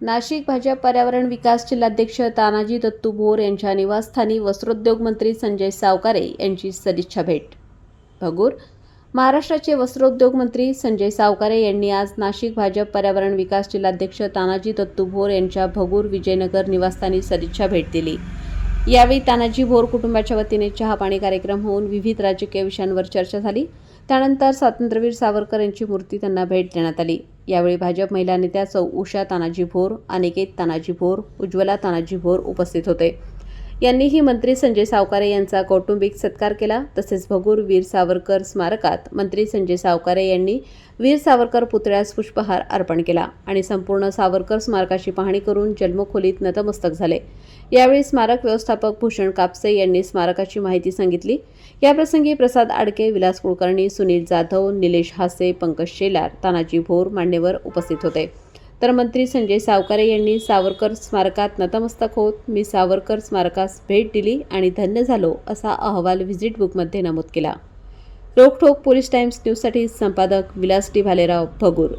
नाशिक भाजप पर्यावरण विकास जिल्हाध्यक्ष तानाजी दत्तू भोर यांच्या निवासस्थानी वस्त्रोद्योग मंत्री संजय सावकारे यांची सदिच्छा भेट. भगूर महाराष्ट्राचे वस्त्रोद्योग मंत्री संजय सावकारे यांनी आज नाशिक भाजप पर्यावरण विकास जिल्हाध्यक्ष तानाजी दत्तू भोर यांच्या भगूर विजयनगर निवासस्थानी सदिच्छा भेट दिली. यावेळी तानाजी भोर कुटुंबाच्या वतीने चहापाणी कार्यक्रम होऊन विविध राजकीय विषयांवर चर्चा झाली. त्यानंतर स्वातंत्र्यवीर सावरकर यांची मूर्ती त्यांना भेट देण्यात आली. यावेळी भाजप महिला नेत्या चौ उषा तानाजी भोर अनिकेत तानाजी भोर उज्ज्वला तानाजी भोर उपस्थित होते. यांनीही मंत्री संजय सावकारे यांचा कौटुंबिक सत्कार केला. तसेच भगूर वीर सावरकर स्मारकात मंत्री संजय सावकारे यांनी वीर सावरकर पुतळ्यास पुष्पहार अर्पण केला आणि संपूर्ण सावरकर स्मारकाची पाहणी करून जन्मखोलीत नतमस्तक झाले. यावेळी स्मारक व्यवस्थापक भूषण कापसे यांनी स्मारकाची माहिती सांगितली. याप्रसंगी प्रसाद आडके विलास कुलकर्णी सुनील जाधव निलेश हासे पंकज शेलार तानाजी भोर मान्यवर उपस्थित होते. तर मंत्री संजय सावकारे यांनी सावरकर स्मारकात नतमस्तक होत मी सावरकर स्मारकास भेट दिली आणि धन्य झालो असा अहवाल व्हिजिट बुकमध्ये नमूद केला. रोखठोक पोलीस टाइम्स न्यूजसाठी संपादक विलास डी भालेराव भगूर.